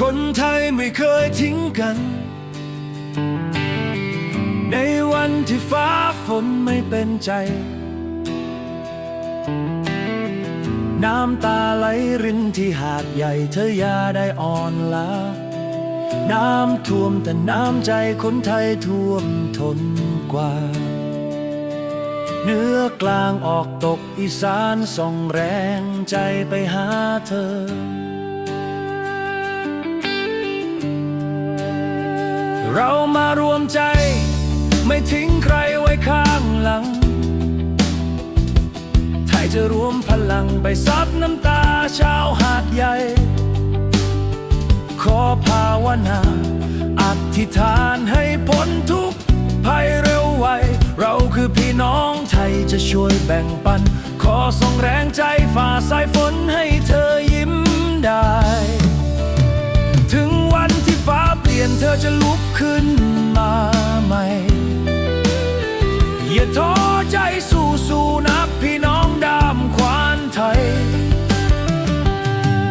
คนไทยไม่เคยทิ้งกัน ในวันที่ฟ้าฝนไม่เป็นใจ น้ำตาไหลรินที่หาดใหญ่เธออย่าได้อ่อนล้าน้ำท่วมแต่น้ำใจคนไทยท่วมทนกว่า เนื้อกลางออกตกอีสานส่องแรงใจไปหาเธอ เรามารวมใจ ไม่ทิ้งใครไว้ข้างหลัง ไทยจะรวมพลังไปซับน้ำตาชาวหาดใหญ่ ขอภาวนาอธิษฐานให้พ้นทุกภัยเร็วไว เราคือพี่น้องไทยจะช่วยแบ่งปัน ขอส่งแรงใจฝ่าสายฝนให้เธอ อจะลุกขึ้นมาใหม่ อย่าท้อใจสู้สู้ๆนะพี่น้องดามควานไทย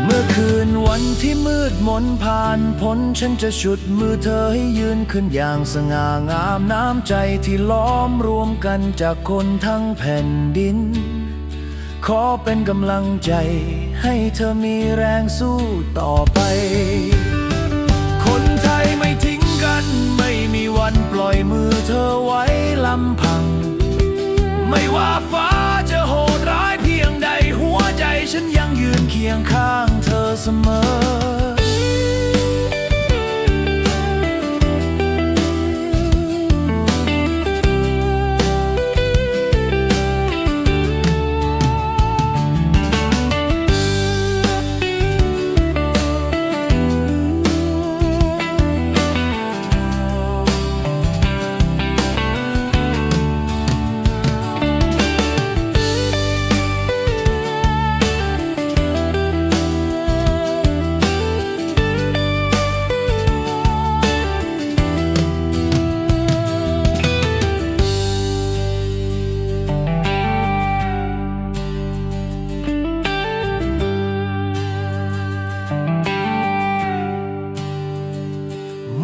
เมื่อคืนวันที่มืดมนผ่านพ้นฉันจะฉุดมือเธอให้ยืนขึ้นอย่างสง่างามน้ำใจที่ล้อมรวมกันจากคนทั้งแผ่นดิน ขอเป็นกำลังใจให้เธอมีแรงสู้ต่อไป เธอไว้ลำพัง ไม่ว่าฟ้าจะโหดร้ายเพียงใดหัวใจฉันยังยืนเคียงข้างเธอเสมอ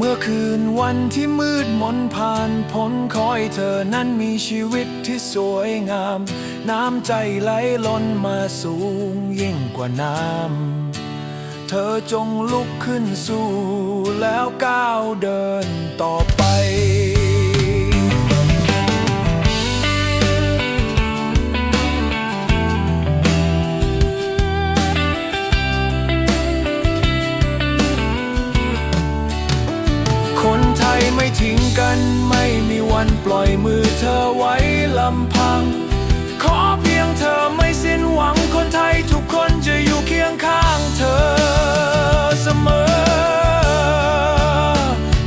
มื่อคืนวันที่มืดมนผ่านพ้นคอยเธอนั้นมีชีวิตที่สวยงาม น้ำใจไหลล้นมาสูงยิ่งกว่าน้ำ เธอจงลุกขึ้นสู้แล้วก้าวเดินต่อไป่ทิ้งกันไม่มีวันปล่อยมือเธอไว้ลำพัง ขอเพียงเธอไม่สิ้นหวังคนไทยทุกคนจะอยู่เคียงข้างเธอเสมอ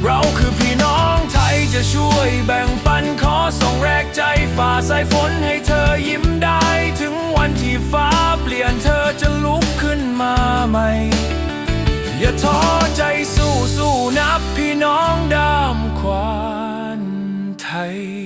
เราคือพี่น้องไทยจะช่วยแบ่งปันขอส่งแรงใจฝ่าสายฝนให้เธอยิ้ม は。